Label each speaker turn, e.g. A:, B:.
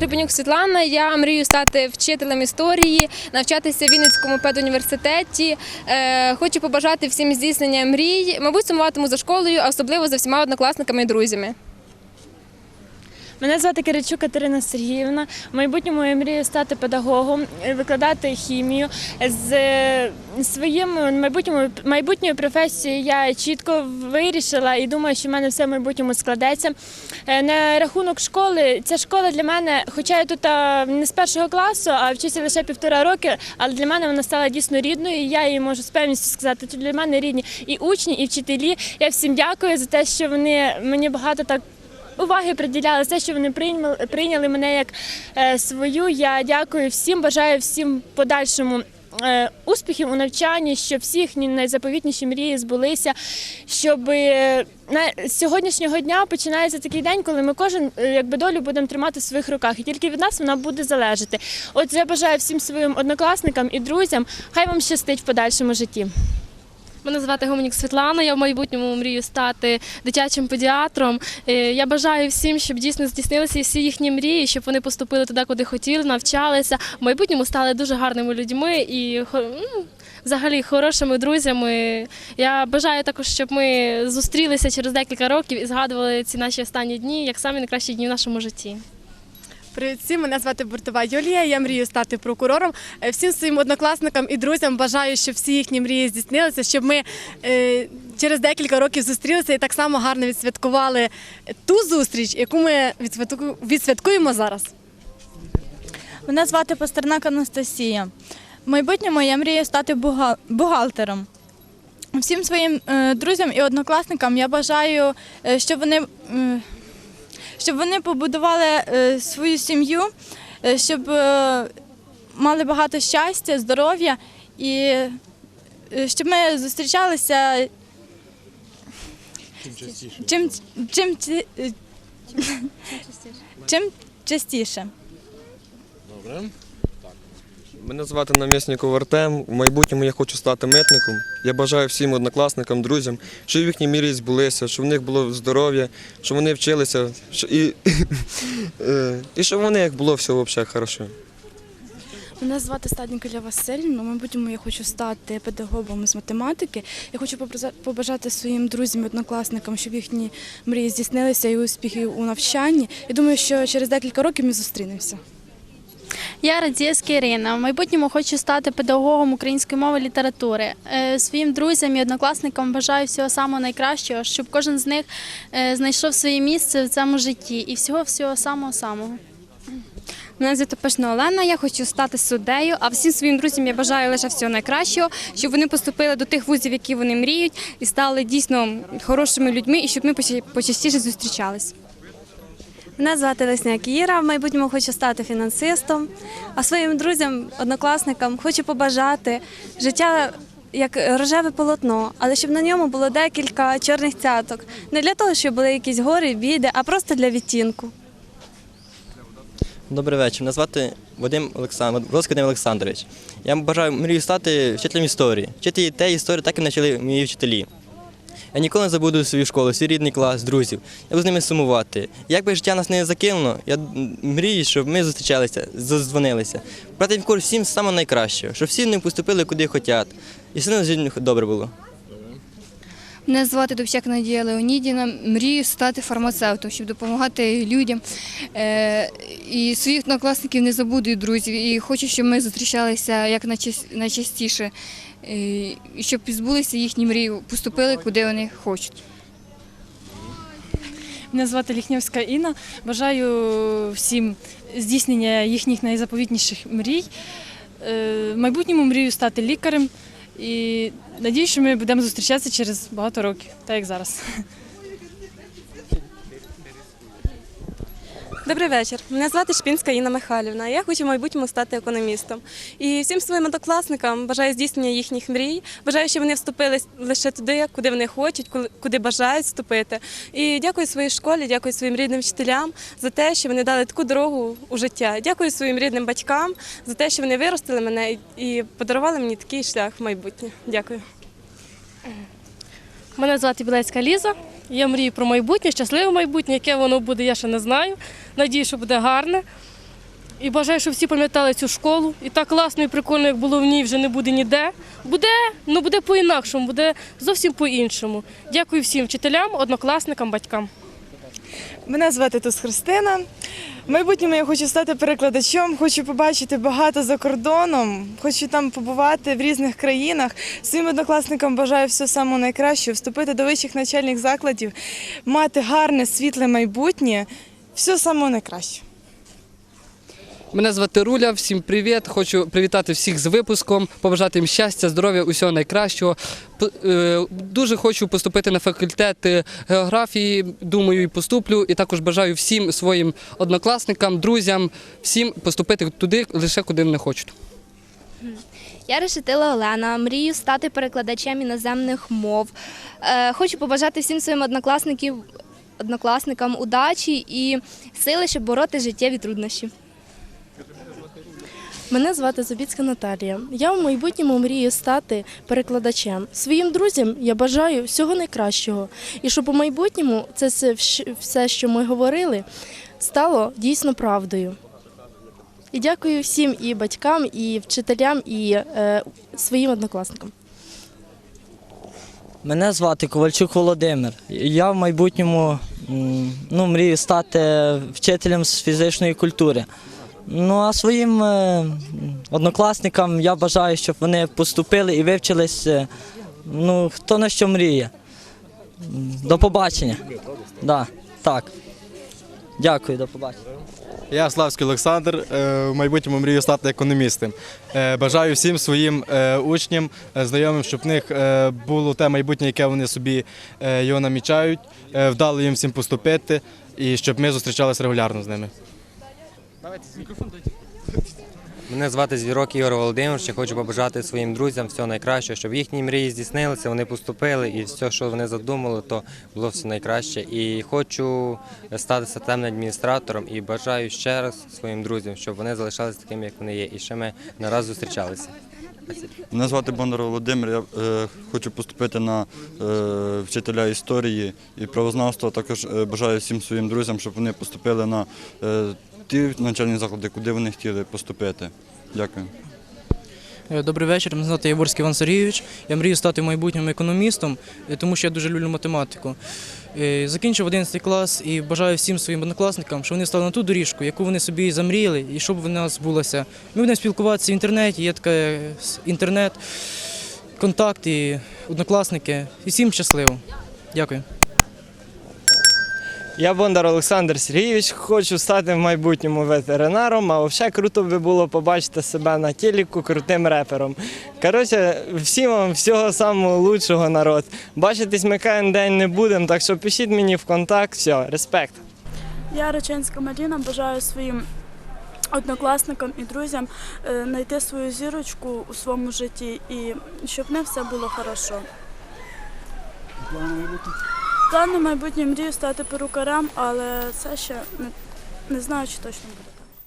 A: Гребенюк Світлана. Я мрію стати вчителем історії, навчатися в Вінницькому педуніверситеті. Е, Хочу побажати всім здійснення мрій. Мабуть, сумуватиму за школою, а особливо за всіма однокласниками і друзями.
B: Мене звати Киричук Катерина Сергіївна. В майбутньому я мрію стати педагогом, е, викладати хімію. З е, своїм майбутньому майбутньою професією я чітко вирішила і думаю, що в мене все в майбутньому складеться. Е, На рахунок школи, ця школа для мене, хоча я тут не з першого класу, а вчуся лише півтора роки, але для мене вона стала дійсно рідною. І я її можу з певністю сказати. Тут для мене рідні і учні, і вчителі. Я всім дякую за те, що вони мені багато так уваги приділяли, те, що вони прийняли, прийняли мене як е, свою. Я дякую всім, бажаю всім подальшому. е, Успіхів у навчанні, щоб всі їхні найзаповітніші мрії збулися, щоб е, на сьогоднішнього дня починається такий день, коли ми кожен якби долю будемо тримати в своїх руках, і тільки від нас вона буде залежати. От я бажаю всім своїм однокласникам і друзям, хай вам щастить в подальшому житті.
C: Мене звати Гомонік Світлана. Я в майбутньому мрію стати дитячим педіатром. Е, Я бажаю всім, щоб дійсно здійснилися всі їхні мрії, щоб вони поступили туди, куди хотіли, навчалися. В майбутньому стали дуже гарними людьми і ну, взагалі хорошими друзями. Я бажаю також, щоб ми зустрілися через декілька років і згадували ці наші останні дні як самі найкращі дні в нашому житті.
D: Привіт всім, мене звати Бортова Юлія. Я мрію стати прокурором. Е, Всім своїм однокласникам і друзям бажаю, щоб всі їхні мрії здійснилися, щоб ми е, через декілька років зустрілися і так само гарно відсвяткували ту зустріч, яку ми відсвяткуємо зараз.
E: Мене звати Пастернак Анастасія. Майбутньому я мрію стати бухгалтером. Всім своїм е, друзям і однокласникам я бажаю, щоб вони, щоб вони побудували е, свою сім'ю, е, щоб е, мали багато щастя, здоров'я і щоб ми зустрічалися чим, чим, ч чим частіше чим частіше.
F: Добре. Мене звати намісников Артем. В майбутньому я хочу стати митником. Я бажаю всім однокласникам, друзям, щоб їхні мрії збулися, щоб в них було здоров'я, щоб вони вчилися, і, е, і щоб в них було все взагалі хорошо.
G: Мене звати Стадніка Ілля Васильівна. В майбутньому я хочу стати педагогом з математики. Я хочу побажати своїм друзям, і однокласникам, щоб їхні мрії здійснилися і успіхів у навчанні. І думаю, що через декілька років ми зустрінемося.
H: Я Радзєвська Ірина. В майбутньому хочу стати педагогом української мови літератури. Е, Своїм друзям і однокласникам бажаю всього самого найкращого, щоб кожен з них е, знайшов своє місце в цьому житті і всього всього самого самого.
I: Мене звати Пишна Олена, я хочу стати суддею, а всім своїм друзям я бажаю лише всього найкращого, щоб вони поступили до тих вузів, які вони мріють, і стали дійсно хорошими людьми, і щоб ми почастіше зустрічались.
J: Мене звати Лесняк Іра. В майбутньому хочу стати фінансистом. А своїм друзям, однокласникам хочу побажати життя як рожеве полотно, але щоб на ньому було декілька чорних цяток. Не для того, щоб були якісь гори, біди, а просто для відтінку.
K: Добрий вечір. Мене звати Вадим Олександр, Вадим Олександрович. Я бажаю мрію стати вчителем історії. Вчити те історію, так і навчили мої вчителі. Я ніколи не забуду свою школу, свій рідний клас, друзів. Я буду з ними сумувати. Як би життя нас не закинуло, я мрію, щоб ми зустрічалися, задзвонилися. Брати в курс всім саме найкращого, щоб всі не поступили куди хочуть. І все на добре було.
I: Мене звати Дубчак Надія Леонідіна. Мрію стати фармацевтом, щоб допомагати людям. Е, і своїх однокласників не забуду і друзів. І хочу, щоб ми зустрічалися як найчас- найчастіше, і щоб збулися їхні мрії, поступили куди вони хочуть.
B: Мене звати Ліхнєвська Інна. Бажаю всім здійснення їхніх найзаповітніших мрій. Е, В майбутньому мрію стати лікарем. І надію, що ми будемо зустрічатися через багато років, так як зараз.
J: Добрий вечір. Мене звати Шпінська Інна Михайлівна. Я хочу в майбутньому стати економістом. І всім своїм однокласникам бажаю здійснення їхніх мрій. Бажаю, щоб вони вступили лише туди, куди вони хочуть, куди бажають вступити. І дякую своїй школі, дякую своїм рідним вчителям за те, що вони дали таку дорогу у життя. Дякую своїм рідним батькам за те, що вони виростили мене і- подарували мені такий шлях в майбутнє. Дякую.
C: Мене звати Білецька Ліза. Я мрію про майбутнє, щасливе майбутнє, яке воно буде, я ще не знаю. Надію, що буде гарне.
L: І бажаю, щоб всі пам'ятали цю школу. І так класно і прикольно, як було в ній, вже не буде ніде. Буде, ну буде по-інакшому, буде зовсім по-іншому. Дякую всім вчителям, однокласникам, батькам.
M: Мене звати Тус Христина. В майбутньому я хочу стати перекладачом, хочу побачити багато за кордоном, хочу там побувати в різних країнах. Своїм однокласникам бажаю все самого найкращого, вступити до вищих навчальних закладів, мати гарне, світле майбутнє. Все самого найкраще.
N: Мене звати Руля, всім привіт. Хочу привітати всіх з випуском, побажати їм щастя, здоров'я, усього найкращого. Е, Дуже хочу поступити на факультет е, географії. Думаю, і поступлю. І також бажаю всім своїм однокласникам, друзям, всім поступити туди, лише куди вони хочуть.
O: Я решетила Олена, мрію стати перекладачем іноземних мов. Е, хочу побажати всім своїм однокласникам удачі і сили, щоб бороти життєві труднощі.
J: Мене звати Забіцька Наталія. Я в майбутньому мрію стати перекладачем. Своїм друзям я бажаю всього найкращого. І щоб у майбутньому це все, що ми говорили, стало дійсно правдою. І дякую всім і батькам, і вчителям, і е, своїм однокласникам.
P: Мене звати Ковальчук Володимир. Я в майбутньому ну, мрію стати вчителем з фізичної культури. Ну а своїм е, однокласникам я бажаю, щоб вони поступили і вивчились, е, ну, хто на що мріє. До побачення. Да, так. Дякую, до побачення.
Q: Я Славський Олександр, е, в майбутньому мрію стати економістом. Бажаю всім своїм учням, знайомим, щоб в них було те майбутнє, яке вони собі його намічають, вдало їм всім поступити і щоб ми зустрічалися регулярно з ними.
R: Мене звати Звірок Ігор Володимирович. Я хочу побажати своїм друзям всього найкращого, щоб їхні мрії здійснилися, вони поступили і все, що вони задумали, то було все найкраще. І хочу стати системним адміністратором і бажаю ще раз своїм друзям, щоб вони залишалися такими, як вони є, і ще ми не раз зустрічалися.
S: Мене звати Бондар Володимир. Я е, хочу поступити на е, вчителя історії і правознавства. Також е, бажаю всім своїм друзям, щоб вони поступили на е, ті навчальні заклади, куди вони хотіли поступити. Дякую.
T: Е, Добрий вечір, мене звати Яворський Іван Сергійович. Я мрію стати в майбутньому економістом, е, тому що я дуже люблю математику. Е, Закінчив 11 клас і бажаю всім своїм однокласникам, щоб вони стали на ту доріжку, яку вони собі замріяли, і щоб вона збулася. Ми будемо спілкуватися в інтернеті, є таке с- інтернет, контакти, однокласники. І всім щасливо. Дякую.
U: Я Бондар Олександр Сергійович, хочу стати в майбутньому ветеринаром, а взагалі круто би було побачити себе на телеку крутим репером. Коротше, всім вам всього самого лучшого народ. Бачитись ми кожен день не будемо, так що пишіть мені в контакт, все, респект.
V: Я Реченська Маріна, бажаю своїм однокласникам і друзям е, знайти свою зірочку у своєму житті і щоб них все було хорошо. Плани майбутнє мрію стати перукарем, але це ще не, не знаю, чи точно буде.